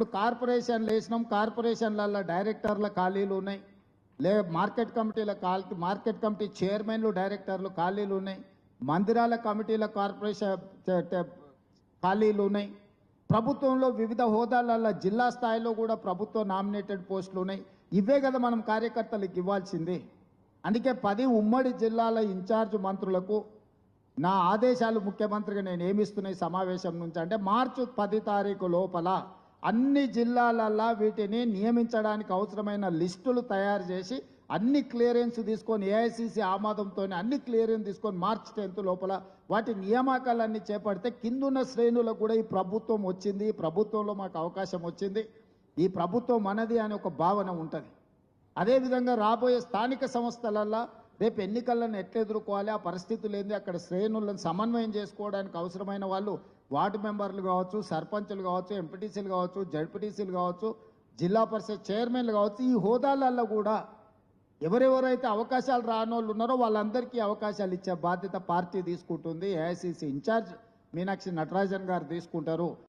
ఇప్పుడు కార్పొరేషన్లు వేసినాం కార్పొరేషన్లలో డైరెక్టర్ల ఖాళీలు ఉన్నాయి. లే మార్కెట్ కమిటీల ఖాళీ మార్కెట్ కమిటీ చైర్మన్లు డైరెక్టర్లు ఖాళీలు ఉన్నాయి. మందిరాల కమిటీల కార్పొరేషన్ ఖాళీలు ఉన్నాయి. ప్రభుత్వంలో వివిధ హోదాలలో జిల్లా స్థాయిలో కూడా ప్రభుత్వ నామినేటెడ్ పోస్టులు ఉన్నాయి. ఇవే కదా మనం కార్యకర్తలకు ఇవ్వాల్సింది. అందుకే పది ఉమ్మడి జిల్లాల ఇన్ఛార్జ్ మంత్రులకు నా ఆదేశాలు ముఖ్యమంత్రిగా నేను ఏమిస్తున్నాయి సమావేశం నుంచి అంటే మార్చి పది తారీఖు లోపల అన్ని జిల్లాలల్లా వీటిని నియమించడానికి అవసరమైన లిస్టులు తయారు చేసి అన్ని క్లియరెన్స్ తీసుకొని ఏఐసిసి ఆమోదంతో అన్ని క్లియరెన్స్ తీసుకొని మార్చ్ టెన్త్ లోపల వాటి నియామకాలన్నీ చేపడితే కిందున్న శ్రేణులకు కూడా ఈ ప్రభుత్వం వచ్చింది. ఈ ప్రభుత్వంలో మాకు అవకాశం వచ్చింది. ఈ ప్రభుత్వం మనది అనే ఒక భావన ఉంటుంది. అదేవిధంగా రాబోయే స్థానిక సంస్థలల్లో రేపు ఎన్నికలను ఎట్లా ఎదుర్కోవాలి? ఆ పరిస్థితులు ఏంది? అక్కడ శ్రేణులను సమన్వయం చేసుకోవడానికి అవసరమైన వాళ్ళు వార్డు మెంబర్లు కావచ్చు సర్పంచులు కావచ్చు ఎంపీటీసీలు కావచ్చు జడ్పీటీసీలు కావచ్చు జిల్లా పరిషత్ చైర్మన్లు కావచ్చు ఈ హోదాలలో కూడా ఎవరెవరైతే అవకాశాలు రానోళ్ళు ఉన్నారో వాళ్ళందరికీ అవకాశాలు ఇచ్చే బాధ్యత పార్టీ తీసుకుంటుంది. ఏఐసిసి ఇన్ఛార్జ్ మీనాక్షి నటరాజన్ గారు తీసుకుంటారు.